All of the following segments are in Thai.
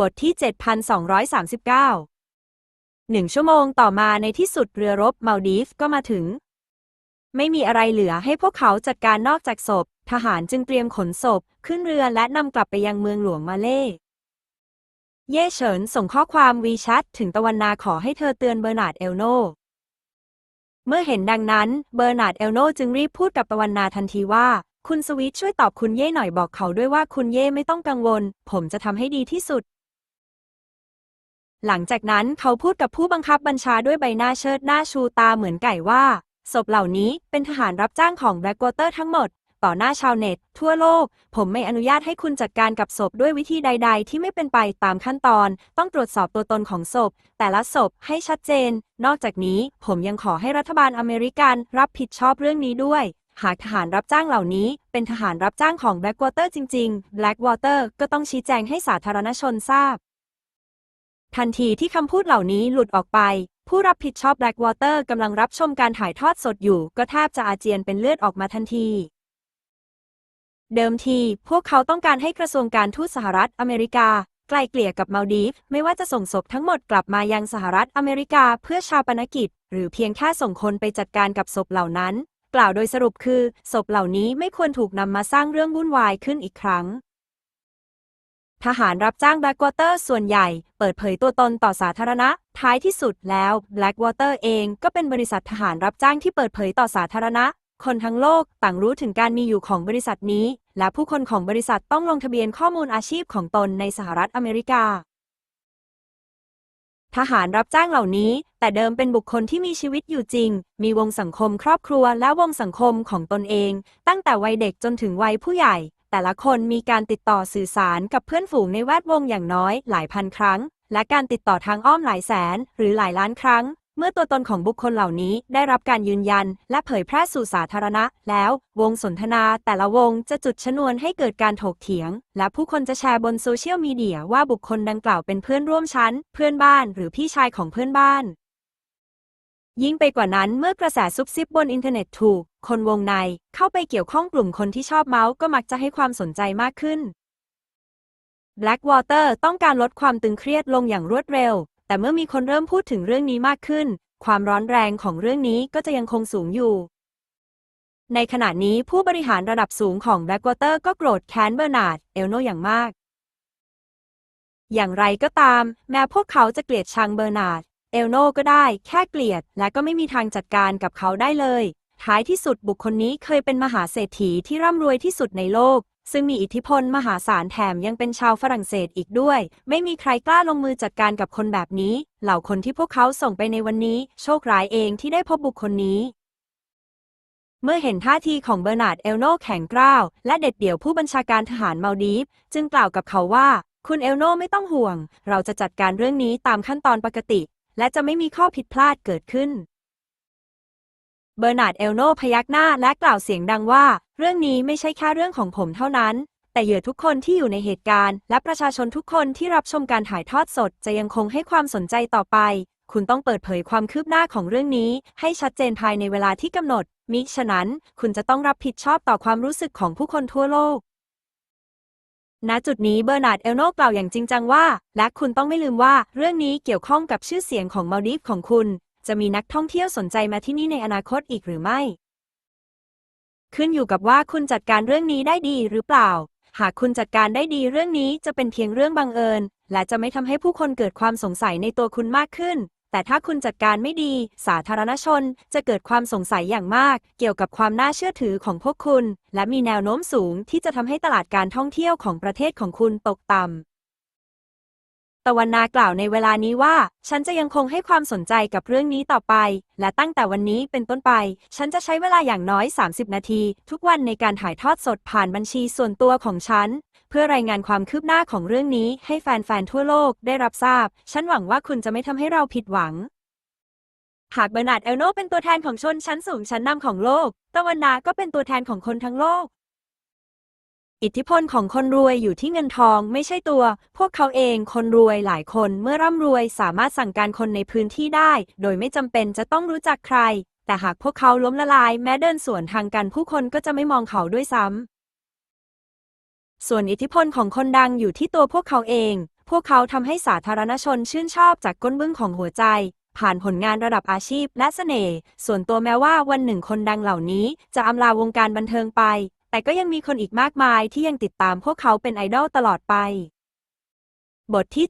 บทที่ 7239หนึ่งชั่วโมงต่อมาในที่สุดเรือรบมาลดีฟก็มาถึง ไม่มีอะไรเหลือให้พวกเขาจัดการนอกจากศพ ทหารจึงเตรียมขนศพ ขึ้นเรือและนำกลับไปยังเมืองหลวงมาเล่เย่เฉินส่งข้อความวีแชทถึงตะวันนาขอให้เธอเตือนเบอร์นาร์ดเอลโน เมื่อเห็นดังนั้นเบอร์นาร์ดเอลโนจึงรีบพูดกับตะวันนาทันทีว่า คุณสวิตช่วยตอบคุณเย่หน่อยบอกเขาด้วยว่าคุณเย่ไม่ต้องกังวล ผมจะทำให้ดีที่สุด หลังจากนั้นเขาพูดกับผู้บังคับบัญชาด้วยใบหน้าเชิดหน้าชูตาเหมือนไก่ว่า ศพเหล่านี้เป็นทหารรับจ้างของแบล็กวอเตอร์ทั้งหมด ต่อหน้าชาวเน็ต ทั่วโลก ผมไม่อนุญาตให้คุณจัดการกับศพด้วยวิธีใด ๆ ที่ไม่เป็นไปตามขั้นตอน ต้องตรวจสอบตัวตนของศพ แต่ละศพให้ชัดเจน นอกจากนี้ผมยังขอให้รัฐบาลอเมริกันรับผิดชอบเรื่องนี้ด้วยหากทหารรับจ้างเหล่านี้เป็นทหารรับจ้างของ Blackwater จริง ๆ Blackwater ก็ต้องชี้แจงให้สาธารณชนทราบ ทันทีที่คำพูดเหล่านี้หลุดออกไป ผู้รับผิดชอบ Blackwater กำลังรับชมการถ่ายทอดสดอยู่ ก็แทบจะอาเจียนเป็นเลือดออกมาทันที เดิมที พวกเขาต้องการให้กระทรวงการทูตสหรัฐอเมริกา ไกลเกลี่ยกับมาลดีฟไม่ว่าจะส่งศพทั้งหมดกลับมายังสหรัฐอเมริกาเพื่อชาปนกิจ หรือเพียงแค่ส่งคนไปจัดการกับศพเหล่านั้น กล่าวโดยสรุปคือศพเหล่านี้ไม่ควรถูกนำมาสร้างเรื่องวุ่นวายขึ้นอีกครั้งทหารรับจ้าง Blackwater ส่วนใหญ่ เปิดเผยตัวตนต่อสาธารณะ ท้ายที่สุดแล้ว Blackwater เองก็เป็นบริษัททหารรับจ้างที่เปิดเผยต่อสาธารณะ คนทั้งโลกต่างรู้ถึงการมีอยู่ของบริษัทนี้ และผู้คนของบริษัทต้องลงทะเบียนข้อมูลอาชีพของตนในสหรัฐอเมริกาทหารรับจ้างเหล่านี้ แต่เดิมเป็นบุคคลที่มีชีวิตอยู่จริง มีวงสังคมครอบครัวและวงสังคมของตนเอง ตั้งแต่วัยเด็กจนถึงวัยผู้ใหญ่ แต่ละคนมีการติดต่อสื่อสารกับเพื่อนฝูงในแวดวงอย่างน้อยหลายพันครั้ง และการติดต่อทางอ้อมหลายแสน หรือหลายล้านครั้ง เมื่อตัวตนของบุคคลเหล่านี้ได้รับการยืนยัน และเผยแพร่สู่สาธารณะ แล้ววงสนทนาแต่ละวงจะจุดชนวนให้เกิดการถกเถียง และผู้คนจะแชร์บนโซเชียลมีเดียว่าบุคคลดังกล่าวเป็นเพื่อนร่วมชั้น เพื่อนบ้าน หรือพี่ชายของเพื่อนบ้าน ยิ่งไปกว่านั้นเมื่อกระแสซุบซิบบนอินเทอร์เน็ตถูก คนวงในเข้าไปเกี่ยวข้องกลุ่มคนที่ชอบเมาส์ก็มักจะให้ความสนใจมากขึ้น Blackwater ต้องการลดความตึงเครียดลงอย่างรวดเร็ว แต่เมื่อมีคนเริ่มพูดถึงเรื่องนี้มากขึ้น ความร้อนแรงของเรื่องนี้ก็จะยังคงสูงอยู่ ในขณะนี้ผู้บริหารระดับสูงของ Blackwater ก็โกรธแค้นเบอร์นาร์ด เอลโนอย่างมาก อย่างไรก็ตาม แม้พวกเขาจะเกลียดชังเบอร์นาร์ด เอลโนก็ได้แค่เกลียด และก็ไม่มีทางจัดการกับเขาได้เลย ท้ายที่สุดบุคคลนี้เคยเป็นมหาเศรษฐีที่ร่ำรวยที่สุดในโลก ซึ่งมีอิทธิพลมหาศาลแถมยังเป็นชาวฝรั่งเศสอีกด้วย ไม่มีใครกล้าลงมือจัดการกับคนแบบนี้ เหล่าคนที่พวกเขาส่งไปในวันนี้ โชคร้ายเองที่ได้พบบุคคลนี้เมื่อเห็นท่าทีของเบอร์นาร์ดเอลโนแข็งกร้าว และเด็ดเดี่ยวผู้บัญชาการทหารมาลดีฟ จึงกล่าวกับเขาว่า คุณเอลโนไม่ต้องห่วง เราจะจัดการเรื่องนี้ตามขั้นตอนปกติ และจะไม่มีข้อผิดพลาดเกิดขึ้น เบอร์นาร์ดเอลโนพยักหน้าและกล่าวเสียงดังว่า เรื่องนี้ไม่ใช่แค่เรื่องของผมเท่านั้น แต่เหยื่อทุกคนที่อยู่ในเหตุการณ์ และประชาชนทุกคนที่รับชมการถ่ายทอดสดจะยังคงให้ความสนใจต่อไป คุณต้องเปิดเผยความคืบหน้าของเรื่องนี้ ให้ชัดเจนภายในเวลาที่กำหนด มิฉะนั้น คุณจะต้องรับผิดชอบต่อความรู้สึกของผู้คนทั่วโลก ณจุดนี้เบอร์นาร์ดเอลโนกล่าวอย่างจริงจังว่า และคุณต้องไม่ลืมว่า เรื่องนี้เกี่ยวข้องกับชื่อเสียงของมาลดีฟของคุณ จะมีนักท่องเที่ยวสนใจมาที่นี่ในอนาคตอีกหรือไม่ ขึ้นอยู่กับว่าคุณจัดการเรื่องนี้ได้ดีหรือเปล่า หากคุณจัดการได้ดีเรื่องนี้จะเป็นเพียงเรื่องบังเอิญ และจะไม่ทำให้ผู้คนเกิดความสงสัยในตัวคุณมากขึ้น แต่ถ้าคุณจัดการไม่ดี สาธารณชนจะเกิดความสงสัยอย่างมาก เกี่ยวกับความน่าเชื่อถือของพวกคุณ และมีแนวโน้มสูงที่จะทำให้ตลาดการท่องเที่ยวของประเทศของคุณตกต่ำ ตะวันนากล่าวในเวลานี้ว่า ฉันจะยังคงให้ความสนใจกับเรื่องนี้ต่อไป และตั้งแต่วันนี้เป็นต้นไป ฉันจะใช้เวลาอย่างน้อย 30 นาที ทุกวันในการถ่ายทอดสดผ่านบัญชีส่วนตัวของฉัน เพื่อรายงานความคืบหน้าของเรื่องนี้ให้แฟนๆทั่วโลกได้รับทราบ ฉันหวังว่าคุณจะไม่ทำให้เราผิดหวังหากเบอร์นาร์ดเอลโนเป็นตัวแทนของชนชั้นสูงชั้นนำของโลก ตะวันนาก็เป็นตัวแทนของคนทั้งโลก อิทธิพลของคนรวยอยู่ที่เงินทองไม่ใช่ตัว พวกเขาเองคนรวยหลายคนเมื่อร่ำรวยสามารถสั่งการคนในพื้นที่ได้ โดยไม่จำเป็นจะต้องรู้จักใคร แต่หากพวกเขาล้มละลายแม้เดินสวนทางกันผู้คนก็จะไม่มองเขาด้วยซ้ำส่วนอิทธิพลของคนดังอยู่ที่ตัวพวกเขาเอง พวกเขาทำให้สาธารณชนชื่นชอบจากก้นบึ้งของหัวใจ ผ่านผลงานระดับอาชีพและเสน่ห์ส่วนตัวแม้ว่าวันหนึ่งคนดังเหล่านี้ จะอำลาวงการบันเทิงไป แต่ก็ยังมีคนอีกมากมายที่ยังติดตามพวกเขาเป็นไอดอลตลอดไป บทที่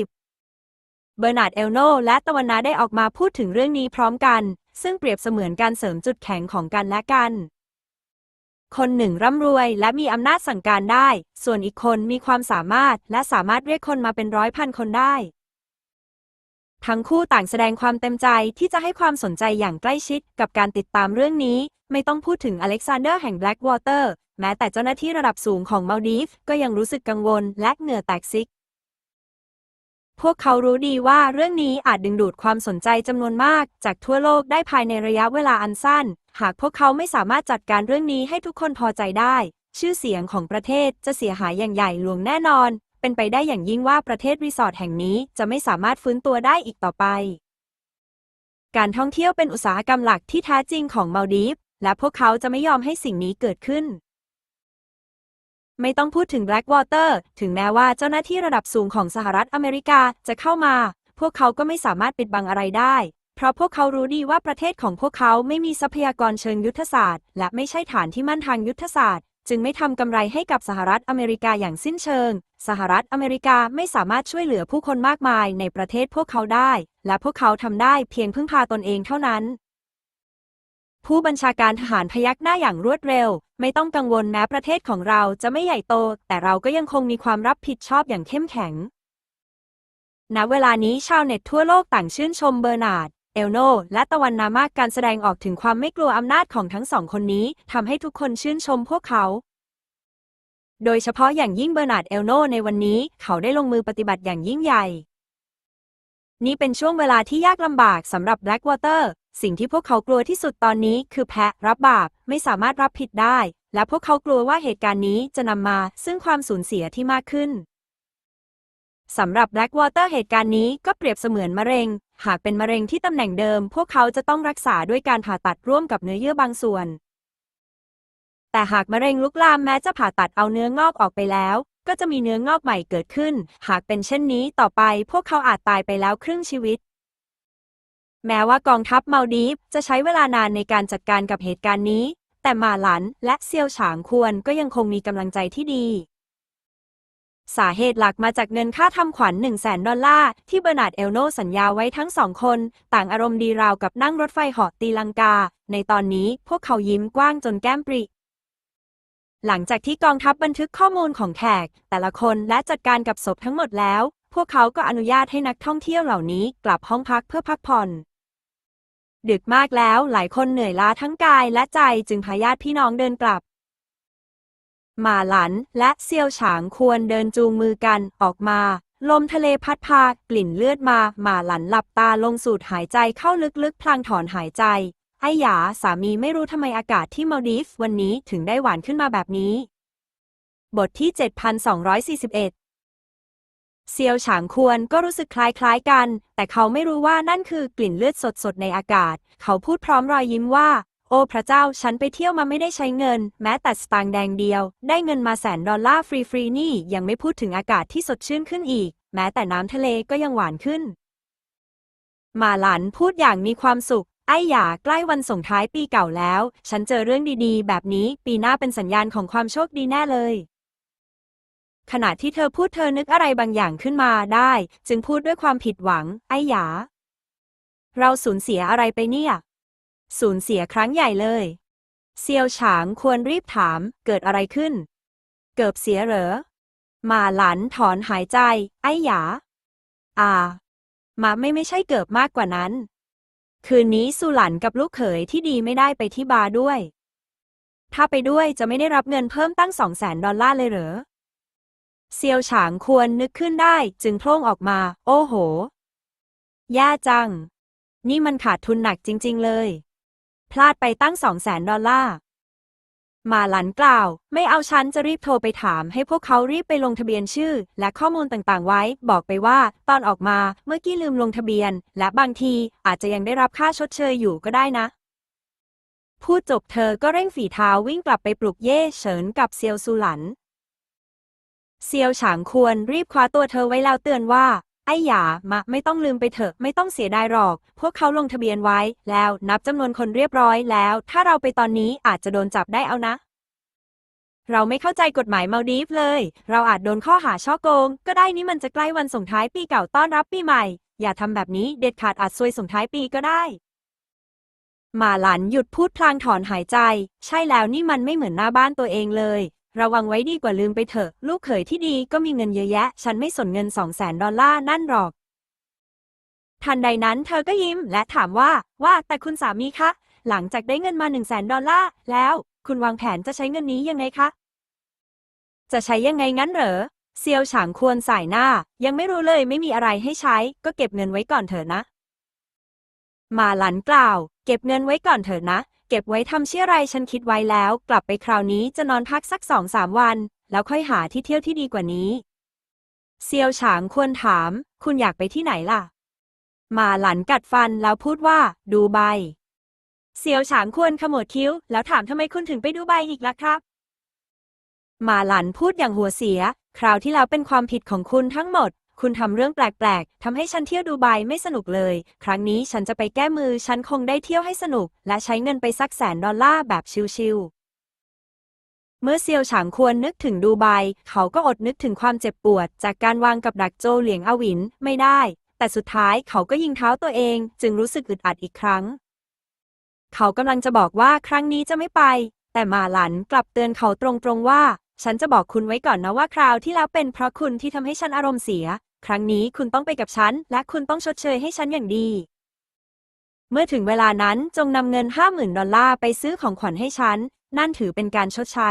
7240เบอร์นาร์ดเอลโนและตะวันนาได้ออกมาพูดถึงเรื่องนี้พร้อมกัน ซึ่งเปรียบเสมือนการเสริมจุดแข็งของกันและกัน คนหนึ่งร่ำรวยและมีอำนาจสั่งการได้ ส่วนอีกคนมีความสามารถและสามารถเรียกคนมาเป็นร้อยพันคนได้ ทั้งคู่ต่างแสดงความเต็มใจที่จะให้ความสนใจอย่างใกล้ชิดกับการติดตามเรื่องนี้ ไม่ต้องพูดถึงอเล็กซานเดอร์แห่งแบล็กวอเตอร์แม้แต่เจ้าหน้าที่ระดับสูงของมาดีฟก็ยังรู้สึกกังวลและเหงื่อแตกซิก พวกเขารู้ดีว่าเรื่องนี้อาจดึงดูดความสนใจจำนวนมาก จากทั่วโลกได้ภายในระยะเวลาอันสั้น หากพวกเขาไม่สามารถจัดการเรื่องนี้ให้ทุกคนพอใจได้ ชื่อเสียงของประเทศจะเสียหายอย่างใหญ่หลวงแน่นอน เป็นไปได้อย่างยิ่งว่าประเทศรีสอร์ทแห่งนี้จะไม่สามารถฟื้นตัวได้อีกต่อไป การท่องเที่ยวเป็นอุตสาหกรรมหลักที่แท้จริงของมาลดีฟและพวกเขาจะไม่ยอมให้สิ่งนี้เกิดขึ้น ไม่ต้องพูดถึง Blackwater ถึงแม้ว่าเจ้าหน้าที่ระดับสูงของสหรัฐอเมริกาจะเข้ามา พวกเขาก็ไม่สามารถปิดบังอะไรได้ เพราะพวกเขารู้ดีว่าประเทศของพวกเขาไม่มีทรัพยากรเชิงยุทธศาสตร์ และไม่ใช่ฐานที่มั่นทางยุทธศาสตร์ จึงไม่ทำกำไรให้กับสหรัฐอเมริกาอย่างสิ้นเชิง สหรัฐอเมริกาไม่สามารถช่วยเหลือผู้คนมากมายในประเทศพวกเขาได้ และพวกเขาทำได้เพียงพึ่งพาตนเองเท่านั้น ผู้บัญชาการทหารพยักหน้าอย่างรวดเร็ว ไม่ต้องกังวลแม้ประเทศของเราจะไม่ใหญ่โต แต่เราก็ยังคงมีความรับผิดชอบอย่างเข้มแข็งณเวลานี้ชาวเน็ตทั่วโลกต่างชื่นชมเบอร์นาร์ด เอลโน และตะวันนามากการแสดงออกถึงความไม่กลัวอำนาจของทั้งสองคนนี้ทำให้ทุกคนชื่นชมพวกเขา โดยเฉพาะอย่างยิ่งเบอร์นาร์ดเอลโนในวันนี้เขาได้ลงมือปฏิบัติอย่างยิ่งใหญ่ นี่เป็นช่วงเวลาที่ยากลำบากสำหรับ Blackwater สิ่งที่พวกเขากลัวที่สุดตอนนี้คือแพะรับบาปไม่สามารถรับผิดได้ และพวกเขากลัวว่าเหตุการณ์นี้จะนำมาซึ่งความสูญเสียที่มากขึ้น สำหรับ Blackwater เหตุการณ์นี้ก็เปรียบเสมือนมะเร็ง หากเป็นมะเร็งที่ตำแหน่งเดิม พวกเขาจะต้องรักษาด้วยการผ่าตัดร่วมกับเนื้อเยื่อบางส่วน แต่หากมะเร็งลุกลามแม้จะผ่าตัดเอาเนื้องอกออกไปแล้ว ก็จะมีเนื้องอกใหม่เกิดขึ้น หากเป็นเช่นนี้ต่อไป พวกเขาอาจตายไปแล้วครึ่งชีวิต แม้ว่ากองทัพมาลดีฟจะใช้เวลานานในการจัดการกับเหตุการณ์นี้ แต่มาหลันและเซียวฉางควรก็ยังคงมีกำลังใจที่ดี สาเหตุหลักมาจากเงินค่าทำขวัญ1 0 0 0 0แสนดอลลาร์ที่เบอร์นาร์ดเอลโนสัญญาไว้ทั้งสองคน ต่างอารมณ์ดีราวกับนั่งรถไฟเหาะตีลังกา ในตอนนี้พวกเขายิ้มกว้างจนแก้มปริ หลังจากที่กองทัพบันทึกข้อมูลของแขก แต่ละคนและจัดการกับศพทั้งหมดแล้ว พวกเขาก็อนุญาตให้นักท่องเที่ยวเหล่านี้กลับห้องพักเพื่อพักผ่อน ดึกมากแล้วหลายคนเหนื่อยล้าทั้งกายและใจจึงพาญาติพี่น้องเดินกลับ หมาหลัน และเซียวฉางควรเดินจูงมือกันออกมา ลมทะเลพัดพากลิ่นเลือดมา หมาหลันหลับตาลงสูดหายใจเข้าลึกๆ พลางถอนหายใจ ไอ้หยาสามีไม่รู้ทำไมอากาศที่มาดีฟวันนี้ถึงได้หวานขึ้นมาแบบนี้ บทที่ 7241เซียวฉางควรก็รู้สึกคล้ายๆกัน แต่เขาไม่รู้ว่านั่นคือกลิ่นเลือดสดๆในอากาศ เขาพูดพร้อมรอยยิ้มว่า โอ้พระเจ้าฉันไปเที่ยวมาไม่ได้ใช้เงิน แม้แต่สตางค์แดงเดียว ได้เงินมาแสนดอลลาร์ฟรีๆนี่ยังไม่พูดถึงอากาศที่สดชื่นขึ้นอีก แม้แต่น้ำทะเลก็ยังหวานขึ้น มาหลันพูดอย่างมีความสุข ไอ้หยาใกล้วันส่งท้ายปีเก่าแล้ว ฉันเจอเรื่องดีๆ แบบนี้ปีหน้าเป็นสัญญาณของความโชคดีแน่เลย ขณะที่เธอพูดเธอนึกอะไรบางอย่างขึ้นมาได้ จึงพูดด้วยความผิดหวัง ไอ้หยาเราสูญเสียอะไรไปเนี่ย สูญเสียครั้งใหญ่เลย เซียวฉางควรรีบถาม เกิดอะไรขึ้น เกิบเสียเหรอ มาหลันถอนหายใจ ไอ้หยา อ่า มาไม่ไม่ใช่เกิบมากกว่านั้น คืนนี้สุหลันกับลูกเขยที่ดีไม่ได้ไปที่บาร์ด้วย ถ้าไปด้วยจะไม่ได้รับเงินเพิ่มตั้งสองแสนดอลลาร์เลยเหรอ เซียวฉางควรนึกขึ้นได้จึงโพล่งออกมา โอ้โหแย่จัง นี่มันขาดทุนหนักจริง ๆ เลย พลาดไปตั้งสองแสนดอลลาร์ มาหลันกล่าว ไม่เอาฉันจะรีบโทรไปถาม ให้พวกเขารีบไปลงทะเบียนชื่อ และข้อมูลต่างๆไว้ บอกไปว่า ตอนออกมาเมื่อกี้ลืมลงทะเบียน และบางทีอาจจะยังได้รับค่าชดเชยอยู่ก็ได้นะ พูดจบเธอก็เร่งฝีเท้าวิ่งกลับไปปลุกเย่เฉินกับเซียวซูหลันเซียวฉางควรรีบคว้าตัวเธอไว้แล้วเตือนว่า ไอ้หยามาไม่ต้องลืมไปเถอะ ไม่ต้องเสียดายหรอก พวกเขาลงทะเบียนไว้ แล้วนับจำนวนคนเรียบร้อยแล้ว ถ้าเราไปตอนนี้อาจจะโดนจับได้เอานะ เราไม่เข้าใจกฎหมายมาลดีฟเลย เราอาจโดนข้อหาช่อโกง ก็ได้นี่มันจะใกล้วันส่งท้ายปีเก่าต้อนรับปีใหม่ อย่าทำแบบนี้เด็ดขาดอาจซวยส่งท้ายปีก็ได้หมาหลันหยุดพูดพลางถอนหายใจ ใช่แล้วนี่มันไม่เหมือนหน้าบ้านตัวเองเลย ระวังไว้ดีกว่าลืมไปเถอะ ลูกเขยที่ดีก็มีเงินเยอะแยะ ฉันไม่สนเงินสองแสนดอลลาร์นั่นหรอก ทันใดนั้นเธอก็ยิ้มและถามว่า ว่าแต่คุณสามีคะ หลังจากได้เงินมาหนึ่งแสนดอลลาร์แล้ว คุณวางแผนจะใช้เงินนี้ยังไงคะ จะใช้ยังไงงั้นเหรอ เซียวฉางควรสายหน้า ยังไม่รู้เลยไม่มีอะไรให้ใช้ ก็เก็บเงินไว้ก่อนเถอะนะ มาหลันกล่าว เก็บเงินไว้ก่อนเถอะนะ เก็บไว้ทำเชี่ยไรฉันคิดไว้แล้ว กลับไปคราวนี้จะนอนพักสักสองสามวัน แล้วค่อยหาที่เที่ยวที่ดีกว่านี้ เซียวฉางควรถาม คุณอยากไปที่ไหนล่ะ มาหลันกัดฟันแล้วพูดว่า ดูไบเซียวฉางควรขมวดคิ้ว แล้วถามทำไมคุณถึงไปดูไบอีกล่ะครับ มาหลันพูดอย่างหัวเสีย คราวที่แล้วเป็นความผิดของคุณทั้งหมด คุณทำเรื่องแปลกๆทำให้ฉันเที่ยวดูไบไม่สนุกเลย ครั้งนี้ฉันจะไปแก้มือ ฉันคงได้เที่ยวให้สนุก และใช้เงินไปสักแสนดอลลาร์แบบชิลๆเมื่อเซียวฉางควรนึกถึงดูไบ เขาก็อดนึกถึงความเจ็บปวด จากการวางกับดักโจเหลียงอวินไม่ได้ แต่สุดท้ายเขาก็ยิงเท้าตัวเอง จึงรู้สึกอึดอัดอีกครั้ง เขากำลังจะบอกว่าครั้งนี้จะไม่ไป แต่มาหลันกลับเตือนเขาตรงๆว่า ฉันจะบอกคุณไว้ก่อนนะว่าคราวที่แล้วเป็นเพราะคุณที่ทำให้ฉันอารมณ์เสีย ครั้งนี้คุณต้องไปกับฉัน และคุณต้องชดเชยให้ฉันอย่างดี เมื่อถึงเวลานั้นจงนำเงินห้าหมื่นดอลลาร์ไปซื้อของขวัญให้ฉัน นั่นถือเป็นการชดใช้